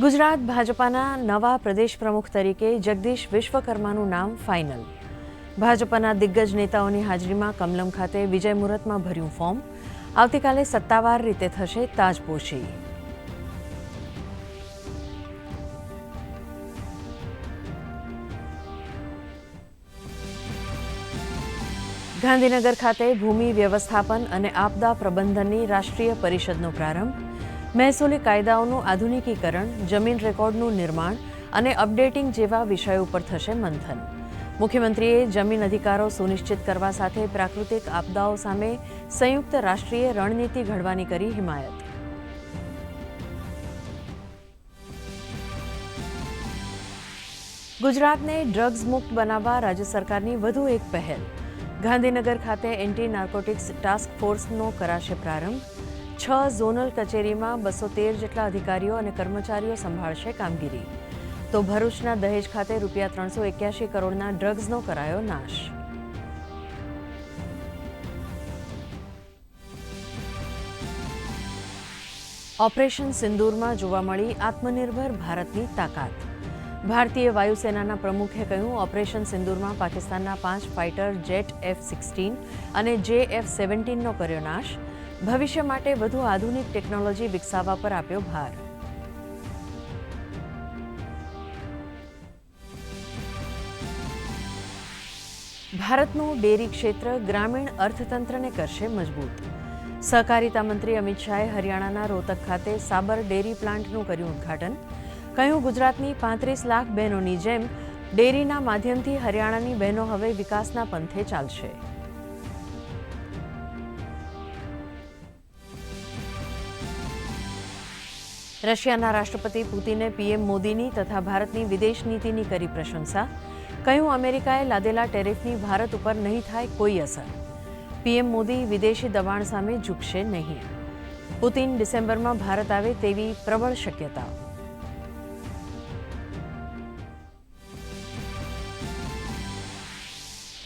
ગુજરાત ભાજપાના નવા પ્રદેશ પ્રમુખ તરીકે જગદીશ વિશ્વકર્માનું નામ ફાઇનલ ભાજપાના દિગ્ગજ નેતાઓની હાજરીમાં કમલમ ખાતે વિજય મુહૂર્તમાં ભર્યું ફોર્મ આવતીકાલે સત્તાવાર રીતે થશે તાજપોશી. ગાંધીનગર ખાતે ભૂમિ વ્યવસ્થાપન અને આપદા પ્રબંધનની રાષ્ટ્રીય પરિષદનો પ્રારંભ. મહેસૂલી કાયદાઓનું આધુનિકીકરણ, જમીન રેકોર્ડનું નિર્માણ અને અપડેટિંગ જેવા વિષયો ઉપર થશે મંથન. મુખ્યમંત્રીએ જમીન અધિકારો સુનિશ્ચિત કરવા સાથે પ્રાકૃતિક આપદાઓ સામે સંયુક્ત રાષ્ટ્રીય રણનીતિ ઘડવાની કરી હિમાયત. ગુજરાતને ડ્રગ્સ મુક્ત બનાવવા રાજ્ય સરકારની વધુ એક પહેલ. ગાંધીનગર ખાતે એન્ટી નાર્કોટિક્સ ટાસ્ક ફોર્સનો કરાશે પ્રારંભ. છ ઝોનલ કચેરીમાં બસો તેર જેટલા અધિકારીઓ અને કર્મચારીઓ સંભાળશે કામગીરી. તો ભરૂચના દહેજ ખાતે રૂપિયા ત્રણસો એક્યાસી કરોડના ડ્રગ્સનો કરાયો નાશ. ઓપરેશન સિંદૂરમાં જોવા મળી આત્મનિર્ભર ભારતની તાકાત. ભારતીય વાયુસેનાના પ્રમુખે કહ્યું, ઓપરેશન સિંદૂરમાં પાકિસ્તાનના પાંચ ફાઇટર જેટ એફ સિક્સટીન અને જે એફ સેવન્ટીનનો કર્યો નાશ. ભવિષ્ય માટે વધુ આધુનિક ટેકનોલોજી વિકસાવવા પર આપ્યો ભાર. ભારતનું ડેરી ક્ષેત્ર ગ્રામીણ અર્થતંત્રને કરશે મજબૂત. સહકારિતા મંત્રી અમિત શાહે હરિયાણાના રોહતક ખાતે સાબર ડેરી પ્લાન્ટનું કર્યું ઉદ્ઘાટન. કહ્યું, ગુજરાતની પાંત્રીસ લાખ બહેનોની જેમ ડેરીના માધ્યમથી હરિયાણાની બહેનો હવે વિકાસના પંથે ચાલશે. રશિયાના રાષ્ટ્રપતિ પુતિને પીએમ મોદીની તથા ભારતની વિદેશ નીતિની કરી પ્રશંસા. કહ્યું, અમેરિકાએ લાદેલા ટેરિફની ભારત ઉપર નહીં થાય કોઈ અસર. પીએમ મોદી વિદેશી દબાણ સામે ઝૂકશે નહીં. પુતિન ડિસેમ્બરમાં ભારત આવે તેવી પ્રબળ શક્યતા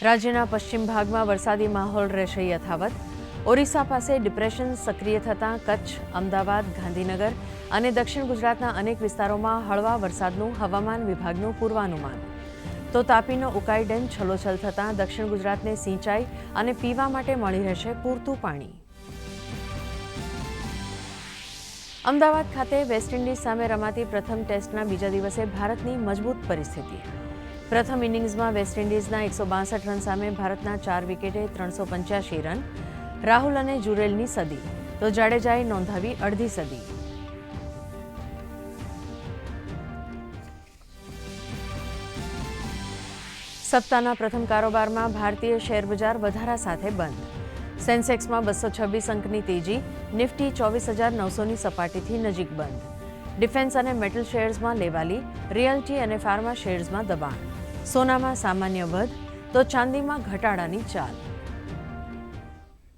રાજ્યના પશ્ચિમ ભાગમાં વરસાદી માહોલ રહેશે યથાવત. ઓરિસ્સા પાસે ડિપ્રેશન સક્રિય થતાં કચ્છ, અમદાવાદ, ગાંધીનગર અને દક્ષિણ ગુજરાતના અનેક વિસ્તારોમાં હળવા વરસાદનું હવામાન વિભાગનું પૂર્વાનુમાન. તો તાપીનો ઉકાઈ ડેમ છલોછલ થતાં દક્ષિણ ગુજરાતને સિંચાઈ અને પીવા માટે મળી રહેશે પૂરતું પાણી. અમદાવાદ ખાતે વેસ્ટ ઇન્ડિઝ સામે રમાતી પ્રથમ ટેસ્ટના બીજા દિવસે ભારતની મજબૂત પરિસ્થિતિ. પ્રથમ ઇનિંગ્સમાં વેસ્ટ ઇન્ડિઝના એકસો રન સામે ભારતના ચાર વિકેટે ત્રણસો પંચ્યાસી રન રાહુલ અને જુરેલની સદી. તો જાડેજાએ નોંધાવી અડધી સદી. સપ્તાહના પ્રથમ કારોબારમાં ભારતીય શેરબજાર વધારા સાથે બંધ. સેન્સેક્સમાં બસો છવ્વીસ અંકની તેજી, નિફ્ટી ચોવીસ હજાર નવસોની સપાટીથી નજીક બંધ. ડિફેન્સ અને મેટલ શેર્સમાં લેવાલી, રિયલ્ટી અને ફાર્મા શેર્સમાં દબાણ. સોનામાં સામાન્ય વધ, તો ચાંદીમાં ઘટાડાની ચાલ.